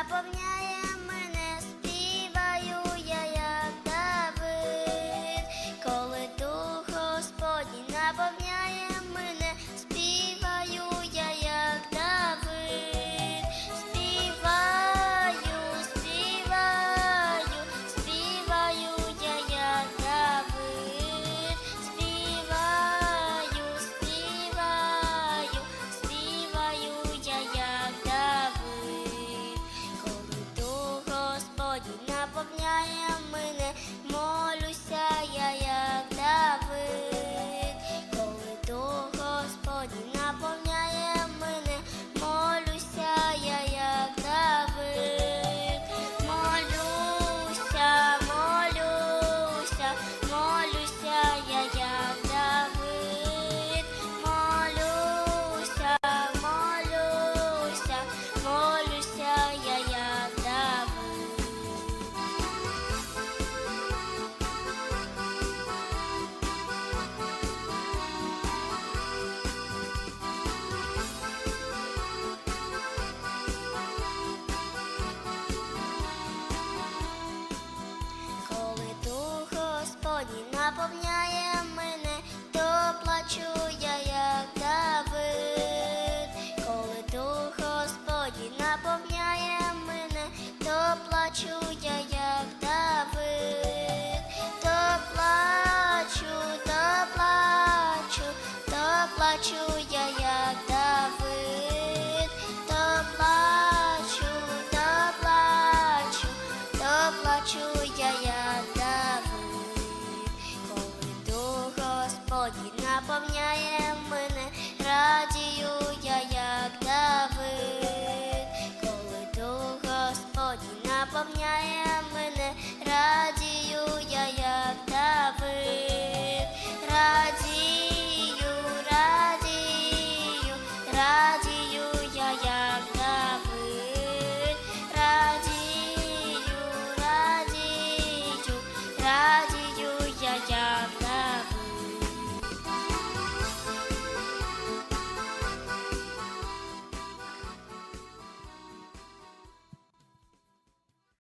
наповняє мене, плачу я, як Давид, то плачу, то плачу, то плачу я, як коли дух Господній наповняє мене, радію я, як Давид, коли дух Господній наповняє мене. Bye.